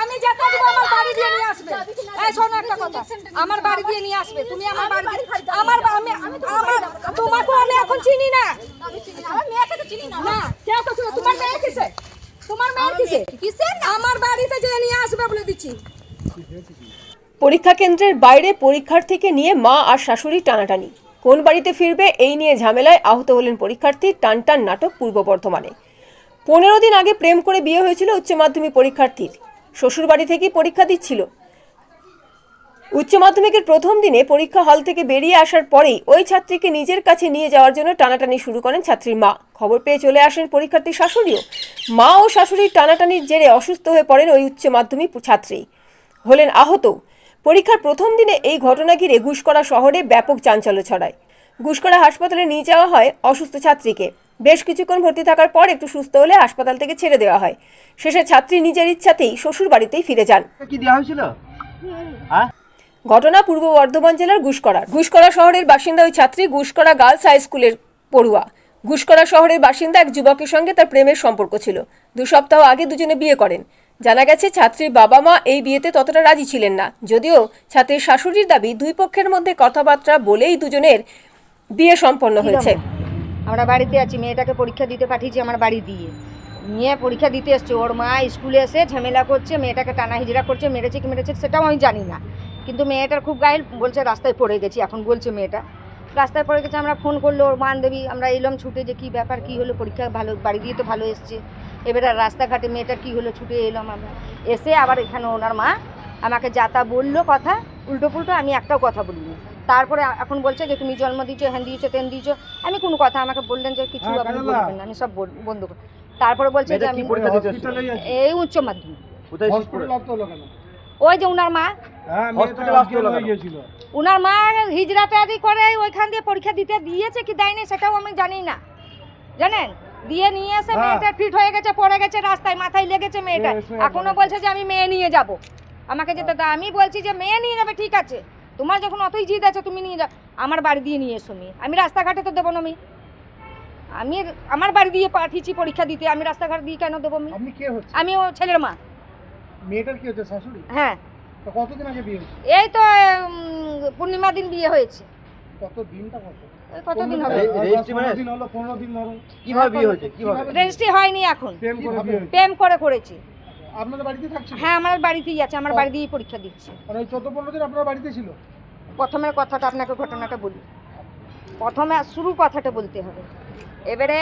আমি যেতে দেবো আমার বাড়ি দিয়ে নিয়ে আসবে। এই শোনো একটা কথা। আমার বাড়ি দিয়ে নিয়ে আসবে। তুমি আমার বাড়ি। আমার আমি আমি আমার তোমাকে আমি এখন চিনি না। আমি চিনি না। আমার মেয়েকে তো চিনি না। না কে তো তোমার মেয়ে কিসে? তোমার মেয়ে কিসে? কিসের আমার বাড়িতে যে নিয়ে আসবে বলে দিচ্ছি। পরীক্ষা কেন্দ্রের বাইরে পরীক্ষার্থীকে নিয়ে মা আর শাশুড়ি টানাটানি। কোন বাড়িতে ফিরবে এই নিয়ে ঝামেলায় আহত হলেন পরীক্ষার্থী টানটান নাটক পূর্ব বর্ধমানে। পনেরো দিন আগে প্রেম করে বিয়ে হয়েছিল উচ্চ মাধ্যমিক পরীক্ষার্থীর। শ্বশুর বাড়ি থেকেই পরীক্ষা দিচ্ছিল। উচ্চ মাধ্যমিকের প্রথম দিনে পরীক্ষা হল থেকে বেরিয়ে আসার পরেই ওই ছাত্রীকে নিজের কাছে নিয়ে যাওয়ার জন্য টানাটানি শুরু করেন ছাত্রীর মা। খবর পেয়ে চলে আসেন পরীক্ষার্থীর শাশুড়িও। মা ও শাশুড়ির টানাটানির জেরে অসুস্থ হয়ে পড়েন ওই উচ্চ মাধ্যমিক ছাত্রী। হলেন আহত। পরীক্ষার প্রথম দিনে এই ঘটনা ঘিরে ঘুষকরা শহরে ব্যাপক চাঞ্চল্য ছড়ায়। ঘুষকরা হাসপাতালে নিয়ে যাওয়া হয় অসুস্থ ছাত্রীকে। বেশ কিছুক্ষণ ভর্তি থাকার পর একটু সুস্থ হলে হাসপাতাল থেকে ছেড়ে দেওয়া হয়। শেষে ছাত্রী নিজের ইচ্ছাতেই শ্বশুর বাড়িতেই ফিরে যান। কি দেওয়া হয়েছিল? হ্যাঁ। ঘটনা পূর্ব বর্ধমান জেলার গুসকরা গুসকরা শহরের বাসিন্দা ওই ছাত্রী গুসকরা গার্লস হাই স্কুলের পড়ুয়া। গুসকরা শহরের বাসিন্দা এক যুবকের সঙ্গে তার প্রেমের সম্পর্ক ছিল। দু সপ্তাহ আগে দুজনে বিয়ে করেন। জানা গেছে ছাত্রীর বাবা মা এই বিয়েতে ততটা রাজি ছিলেন না। যদিও ছাত্রীর শাশুড়ির দাবি দুই পক্ষের মধ্যে কথাবার্তা বলেই দুজনের বিয়ে সম্পন্ন হয়েছে। আমরা বাড়িতে আছি, মেয়েটাকে পরীক্ষা দিতে পাঠিয়েছি আমার বাড়ি দিয়ে। নিয়ে পরীক্ষা দিতে এসছে, ওর মা স্কুলে এসে ঝামেলা করছে, মেয়েটাকে টানা হিজড়া করছে, মেরেছে কি মেরেছে সেটাও আমি জানি না। কিন্তু মেয়েটার খুব গাইল বলছে, রাস্তায় পড়ে গেছি, এখন বলছে মেয়েটা। রাস্তায় পড়ে গেছে, আমরা ফোন করল, ওর বান্ধবী আমরা এলাম ছুটে যে কী ব্যাপার, কী হলো, পরীক্ষা ভালো, বাড়ি দিয়ে তো ভালো এসছে। এবারে রাস্তাঘাটে মেয়েটার কী হলো, ছুটে এলাম আমরা। এসে আবার এখানে ওনার মা আমাকে যা তা বলল কথা উল্টো পুল্টো আমি একটাও কথা বলিনি। তারপরে এখন বলছে যে তুমি জন্ম দিয়েছ হ্যান দিয়েছ তেন দিয়েছ। আমি কোনো কথা আমাকে বললেন যে কিছু আপনি বলবেন না আমি সব বন্ধ করি তারপরে বলছে যে আমি? এই উচ্চ মাধ্যমিক। ওই যে উনার মা? উনার মা হিজড়াটারি করে ওইখান দিয়ে পরীক্ষা দিতে দিয়েছে কি দেয়নি সেটাও আমি জানি না। জানেন? দিয়ে নিয়ে এসে মেয়েটা ফিট হয়ে গেছে পড়ে গেছে রাস্তায় মাথায় লেগেছে মেয়েটা। এখনও বলছে যে আমি মেয়ে নিয়ে যাব। আমাকে যেতে আমি বলছি যে মেয়ে নিয়ে যাবে ঠিক আছে। তোমার যখন অতই জিদ আছে তুমি নিয়ে যাও। আমার বাড়ি দিয়ে নিয়ে এসো মেয়ে। আমি রাস্তাঘাটে তো দেবো না মেয়ে। আমি আমার বাড়ি দিয়ে পাঠিয়েছি পরীক্ষা দিতে। আমি রাস্তাঘাট দিয়ে কেন দেবো মেয়ে? আপনি কে হচ্ছে আমি ও ছেলের মা। মেয়েটার কি হচ্ছে শাশুড়ি? হ্যাঁ। কতদিন আগে বিয়ে হয়েছে? এই তো পূর্ণিমা দিন বিয়ে হয়েছে। কত দিনটা কত? কতদিন হবে? রেজিস্ট্রি মানে? পনেরো দিন হলো পনেরো দিন ধরো। কীভাবে বিয়ে হয়েছে? কীভাবে রেজিস্ট্রি হয়নি এখন। প্রেম করে করেছি। আপনাদের বাড়িতে থাকছিল? হ্যাঁ আমার বাড়িতেই আছে আমার বাড়ি দিয়েই পরীক্ষা দিচ্ছি। মানে ওই চোদ্দ পনেরো দিন আপনার বাড়িতে ছিল? প্রথমের কথাটা আপনাকে ঘটনাটা বলি। প্রথমে শুরু কথাটা বলতে হবে। এবারে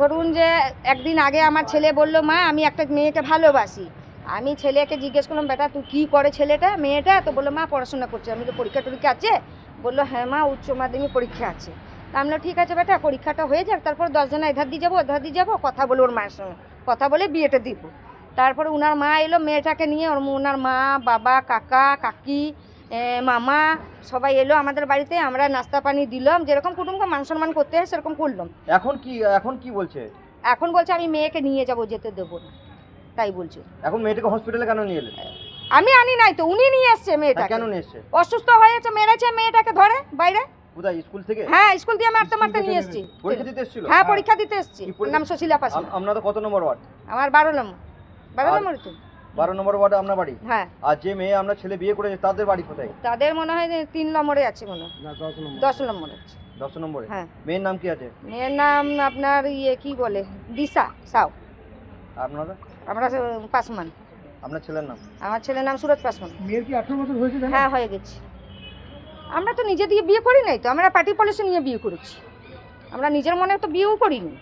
ধরুন যে একদিন আগে আমার ছেলে বলল মা আমি একটা মেয়েকে ভালোবাসি। আমি ছেলেকে জিজ্ঞেস করলাম বেটা তুই কী করে ছেলেটা? মেয়েটা? তো বলল মা পড়াশোনা করছে। আমি তো পরীক্ষা টরীক্ষা আছে? বলল হ্যাঁ মা উচ্চ মাধ্যমিক পরীক্ষা আছে। তা আমি ঠিক আছে বেটা পরীক্ষাটা হয়ে যাক তারপর দশজনা এধার দিয়ে যাব ওধার দিয়ে যাব কথা বলব ওর মায়ের সঙ্গে। কথা বলে বিয়েটা দিব। তারপরে উনার মা এলো মেয়েটাকে নিয়ে ওর ওনার মা বাবা কাকা কাকি মামা সবাই এলো আমাদের বাড়িতে আমরা নাস্তা পানি দিলাম যেরকম কুটুমকে মান সম্মান করতে হয় সেরকম করলাম। এখন কি এখন কি বলছে? এখন বলছে আমি মেয়েকে নিয়ে যাব যেতে দেবো না তাই বলছে। এখন মেয়েটাকে হসপিটালে কেন নিয়ে এলেন আমি আনি নাই তো উনি নিয়ে এসছে হ্যাঁ, মেয়েটাকে। কেন নিয়ে এসছে? অসুস্থ হয়েছে মেরেছে মেয়েটাকে ধরে বাইরে। কোথায় স্কুল থেকে? হ্যাঁ স্কুল দিয়ে মারতে মারতে নিয়ে এসছি। পরীক্ষা দিতে এসেছিল? হ্যাঁ পরীক্ষা দিতে এসছি। নাম সুশীলা পাশে। কত নম্বর ওয়ার্ড? আমার বারো নম্বর। বারো নম্বর তো বারো নম্বর ওয়ার্ডে আপনার বাড়ি? হ্যাঁ। আর যে মেয়ে আমরা ছেলে বিয়ে করেছে তাদের বাড়ি কোথায়? তাদের মনে হয় যে তিন নম্বরে আছে মনে হয়। দশ নম্বরে আছে। দশ নম্বরে? হ্যাঁ। মেয়ের নাম কি আছে? মেয়ের নাম আপনার ইয়ে কি বলে? দিশা সাউ। আপনারা? আমরা সে- পাসমান। আপনার ছেলের নাম? আমার ছেলের নাম সুরজ পাসমান। মেয়ের কি আঠারো বছর হয়েছে জানেন? হ্যাঁ হয়ে গেছে। আমরা তো নিজে দিয়ে বিয়ে করি নাই তো আমরা পার্টি পলিসি নিয়ে বিয়ে করেছি। আমরা নিজের মনে তো বিয়েও করিনি।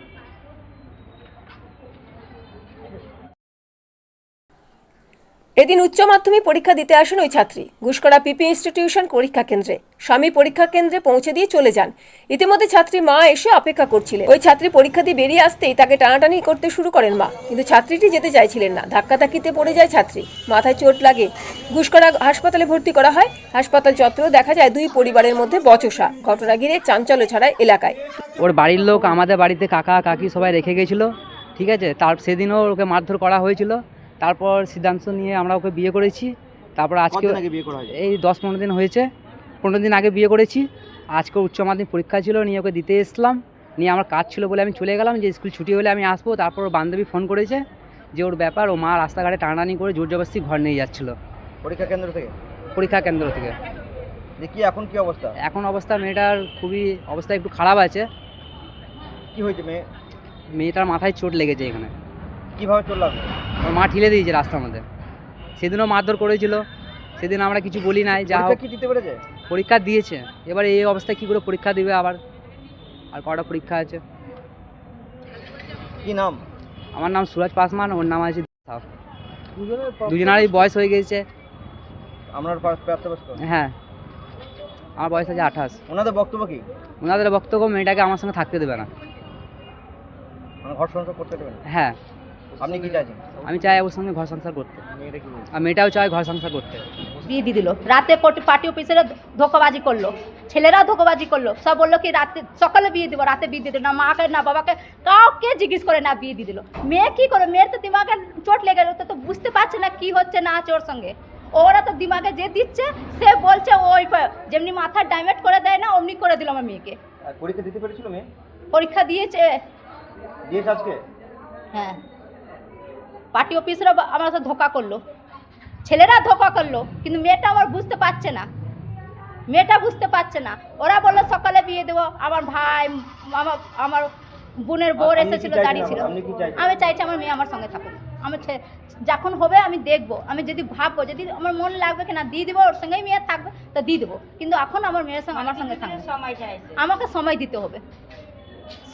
এদিন উচ্চ মাধ্যমিক পরীক্ষা দিতে আসেন ওই ছাত্রী। ঘুষকরা পিপি ইনস্টিটিউশন পরীক্ষা কেন্দ্রে। স্বামী পরীক্ষা কেন্দ্রে পৌঁছে দিয়ে চলে যান। ইতিমধ্যে ছাত্রী মা এসে অপেক্ষা করছিলেন। ওই ছাত্রী পরীক্ষা দিয়ে বেরিয়ে আসতেই তাকে টানাটানি করতে শুরু করেন মা। কিন্তু ছাত্রীটি যেতে চাইছিলেন না। ধাক্কাধাক্কিতে পড়ে যায় ছাত্রী। মাথায় চোট লাগে। ঘুষকরা হাসপাতালে ভর্তি করা হয়। হাসপাতাল চত্বরেও দেখা যায় দুই পরিবারের মধ্যে বচসা। ঘটনা ঘিরে চাঞ্চল্য ছড়ায় এলাকায়। ওর বাড়ির লোক আমাদের বাড়িতে কাকা, কাকি সবাই রেখে গেছিল। ঠিক আছে? তার সেদিনও ওকে মারধর করা হয়েছিল। তারপর সিদ্ধান্ত নিয়ে আমরা ওকে বিয়ে করেছি। তারপর আজকে আগে বিয়ে করা এই দশ পনেরো দিন হয়েছে। পনেরো দিন আগে বিয়ে করেছি। আজকে উচ্চ মাধ্যমিক পরীক্ষা ছিল নিয়ে ওকে দিতে এসলাম। নিয়ে আমার কাজ ছিল বলে আমি চলে গেলাম যে স্কুল ছুটি হলে আমি আসব। তারপর ওর বান্ধবী ফোন করেছে যে ওর ব্যাপার ও মা রাস্তাঘাটে টানাটানি করে জোর জবরদস্তি ঘর নিয়ে যাচ্ছিল। পরীক্ষা কেন্দ্র থেকে? পরীক্ষা কেন্দ্র থেকে। দেখি এখন কি অবস্থা? এখন অবস্থা মেয়েটার খুবই অবস্থা একটু খারাপ আছে। কি হয়েছে মেয়ে? মেয়েটার মাথায় চোট লেগেছে এখানে। কীভাবে চললাম ওর মা ঠিলে দিয়েছে রাস্তার মধ্যে। সেদিনও মারধর করেছিল। সেদিন আমরা কিছু বলি নাই যা হোক। কি দিতে পেরেছে? পরীক্ষা দিয়েছে। এবার এই অবস্থায় কী করে পরীক্ষা দিবে আবার? আর কটা পরীক্ষা আছে? কি নাম? আমার নাম সুরাজ পাসমান ওর নাম আছে দুজনারই বয়স হয়ে গেছে। আপনার হ্যাঁ। আমার বয়স আছে আঠাশ। ওনাদের বক্তব্য কি? ওনাদের বক্তব্য মেয়েটাকে আমার সঙ্গে থাকতে দেবে না। মানে ঘর সংসার করতে দেবেন হ্যাঁ। আপনি কি চাইছেন? আমি চাই ওর সঙ্গে ঘর সংসার করতে। আর মেয়েটাও চায় ঘর সংসার করতে। বিয়ে দিয়ে দিল। রাতে পার্টি অফিসেরা ধোকাবাজি করল। ছেলেরাও ধোকাবাজি করল। সব বলল কি রাতে সকালে বিয়ে দিব রাতে বিয়ে দিয়ে দিল। না মাকে না বাবাকে কাউকে জিজ্ঞেস করে না বিয়ে দিয়ে দিল। মেয়ে কি করে? মেয়ের তো দিমাগে চোট লেগে গেল। তো তো বুঝতে পারছে না কি হচ্ছে না আছে ওর সঙ্গে। ওরা তো দিমাগে যে দিচ্ছে সে বলছে ওই যেমনি মাথা ডাইমেট করে দেয় না অমনি করে দিল আমার মেয়েকে। পরীক্ষা দিতে পেরেছিল মেয়ে? পরীক্ষা দিয়েছে। দিয়েছে আজকে? হ্যাঁ। পার্টি অফিসরা আমার সাথে ধোকা করল। ছেলেরা ধোকা করল কিন্তু মেয়েটা আমার বুঝতে পারছে না। মেয়েটা বুঝতে পারছে না। ওরা বলল সকালে বিয়ে দেবো। আমার ভাই আমার আমার বোনের বোর এসেছিল দাঁড়িয়ে ছিল? আমি চাইছি আমার মেয়ে আমার সঙ্গে থাকুক। আমি ছে- যখন হবে আমি দেখব। আমি যদি ভাববো যদি আমার মন লাগবে কি না দিয়ে দেবো ওর সঙ্গেই মেয়ে থাকবে তো দিয়ে দেবো। কিন্তু এখন আমার মেয়ের সঙ্গে আমার সঙ্গে থাকবে। আমাকে সময় দিতে হবে।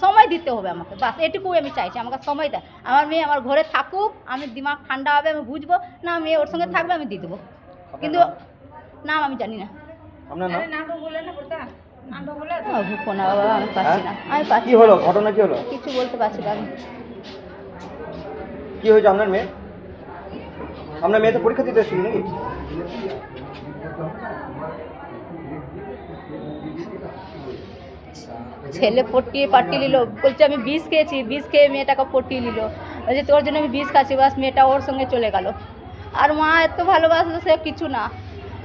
সময় দিতে হবে আমাকে। বাস এটুকুই আমি চাইছি। আমাকে সময় দেয় আমার মেয়ে আমার ঘরে থাকুক আমি দিমাগ ঠান্ডা হবে আমি বুঝব। না মেয়ে ওর সঙ্গে থাকবে আমি দিয়ে দেবো। কিন্তু নাম? আমি জানি না। আপনার নাম? না বাবা, আমি পাচ্ছি না। আমি পাচ্ছি কি হলো? ঘটনা কি হলো? কিছু বলতে পারছি না আমি। কি হয়েছে আপনার মেয়ে? আপনার মেয়ে তো পরীক্ষা দিতে এসেছিল নাকি? ছেলে পটিয়ে পাঠিয়ে নিল বলছে আমি বিষ খেয়েছি বিষ খেয়ে মেয়েটাকে পটিয়ে নিল বলছে তোর জন্য আমি বিষ খাচ্ছি বাস মেয়েটা ওর সঙ্গে চলে গেল। আর মা এত ভালোবাসলো সে কিছু না।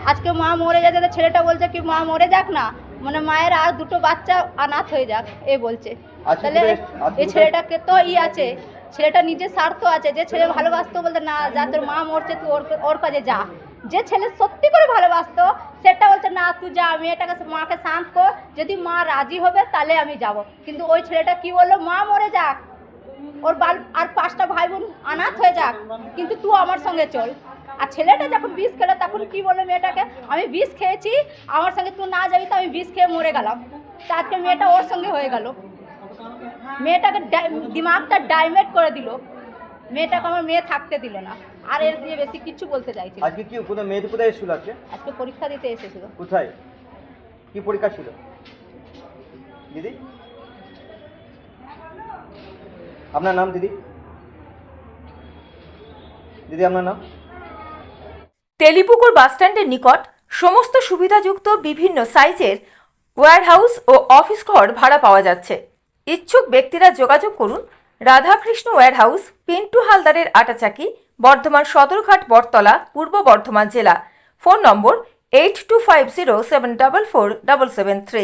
আজকে মা মরে যাচ্ছে তো ছেলেটা বলছে কি মা মরে যাক না। মানে মায়ের আর দুটো বাচ্চা অনাথ হয়ে যাক এ বলছে। তাহলে তো বেশ- আজকে এই ছেলেটাকে তো ই আছে ছেলেটা নিজের স্বার্থ আছে যে ছেলে ভালোবাসতো বলতে না যা তোর মা মরছে তুই ওর ওর কাজে যা। যে ছেলে সত্যি করে ভালোবাসতো, সেটা বলছে, না, তুই যা মেয়েটাকে মাকে শান্ত কর। যদি মা রাজি হবে, তাহলে আমি যাব। কিন্তু ওই ছেলেটা কি বলল, মা মরে যাক। ওর বাল, আর পাঁচটা ভাই বোন আনাথ হয়ে যাক। কিন্তু তুই আমার সঙ্গে চল। আর ছেলেটা যখন বিষ খেলো, তখন কি বলল মেয়েটাকে, আমি বিষ খেয়েছি, আমার সঙ্গে তুই না যাবি, তো আমি বিষ খেয়ে মরে গেলাম। তা আজকে মেয়েটা ওর সঙ্গে হয়ে গেল। মেয়েটাকে দিমাগটা ডাইমেট করে দিল। মেয়েটাকে আমার মেয়ে থাকতে দিল না। আর এর দিয়ে বেশি কিছু বলতে চাইছি না। আজকে কি কোথায় মেয়েটি কোথায় এসেছিল আজকে আজকে পরীক্ষা দিতে এসেছিল। কোথায়? কি পরীক্ষা ছিল? দিদি? আপনার নাম দিদি? দিদি আপনার নাম? তেলিপুকুর বাসস্ট্যান্ডের নিকট সমস্ত সুবিধাযুক্ত বিভিন্ন সাইজের ওয়্যারহাউস ও অফিস ঘর ভাড়া পাওয়া যাচ্ছে। ইচ্ছুক ব্যক্তিরা যোগাযোগ করুন রাধাকৃষ্ণ ওয়্যারহাউস পিন্টু হালদারের আটাচাকি বর্ধমান সদরঘাট বটতলা, পূর্ব বর্ধমান জেলা। Phone number eight two five zero seven double four double seven three